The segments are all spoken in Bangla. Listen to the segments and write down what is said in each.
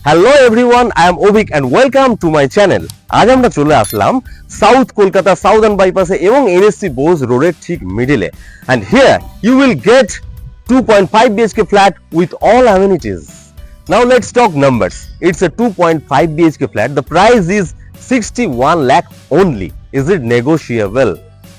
Hello everyone I am Avik and welcome to my channel আজ আমরা চলে আসলাম সাউথ কলকাতা সাউদার্ন বাইপাসে এবং এনএসসি বোস রোডের ঠিক মিডিলে and here you will get 2.5 BHK flat with all amenities. Now let's talk numbers. It's a 2.5 BHK flat. The price is 61 lakh only. Is it negotiable?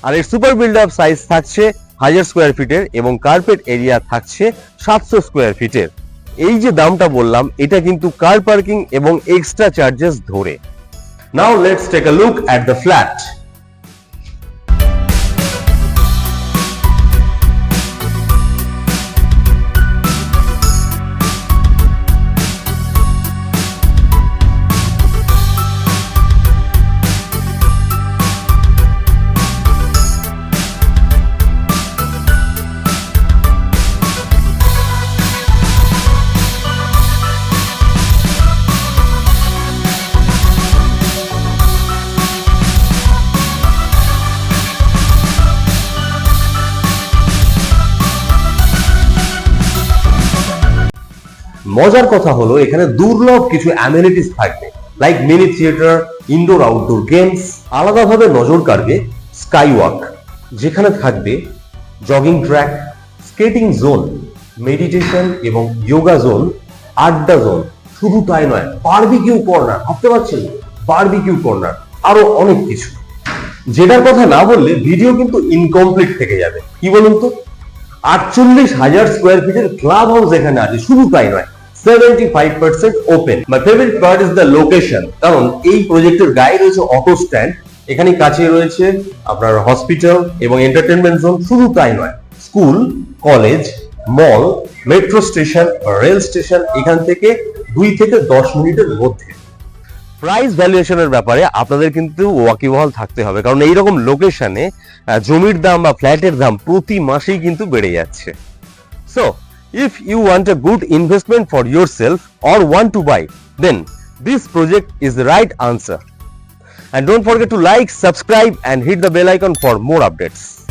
আর এর সুপার বিল্ড আপ সাইজ থাকছে হাজার স্কোয়ার ফিটের এবং কার্পেট এরিয়া থাকছে সাতশো স্কোয়ার ফিটের এই যে দামটা বললাম, এটা কিন্তু কার পার্কিং এবং এক্সট্রা চার্জেস ধরে। Now let's take a look at the flat মজার কথা হলো, এখানে দুর্লভ কিছু অ্যামিনিটিস থাকবে like mini theatre indoor outdoor games আলাদাভাবে নজর কাড়বে স্কাই ওয়াক যেখানে থাকবে jogging track skating zone meditation এবং যোগা জোন আড্ডা জোন শুধু তাই নয় বারবিকিউ কর্নার ভাবতে পারছেন? বারবিকিউ কর্নার আরও অনেক কিছু। যেটার কথা না বললে ভিডিও কিন্তু ইনকমপ্লিট থেকে যাবে। কি বলুন তো? আটচল্লিশ হাজার স্কোয়ার ফিটের ক্লাব হাউস এখানে আছে, শুধু তাই নয়। Seventy five percent open my favourite part is the location কারণ এই প্রজেক্টের গায়ে রয়েছে অটো স্ট্যান্ড এখানে কাছে রয়েছে আপনার হসপিটাল এবং এন্টারটেনমেন্ট জোন শুধু তাই নয় school college mall metro station rail station এখান থেকে দুই থেকে দশ মিনিটের মধ্যে। প্রাইস ভ্যালুয়েশনের ব্যাপারে আপনাদের কিন্তু ওয়াকিবহাল থাকতে হবে, কারণ এইরকম লোকেশনে জমির দাম বা ফ্ল্যাটের দাম প্রতি মাসেই কিন্তু বেড়ে যাচ্ছে। So If you want a good investment for yourself or want to buy, then this project is the right answer. And don't forget to like, subscribe and hit the bell icon for more updates.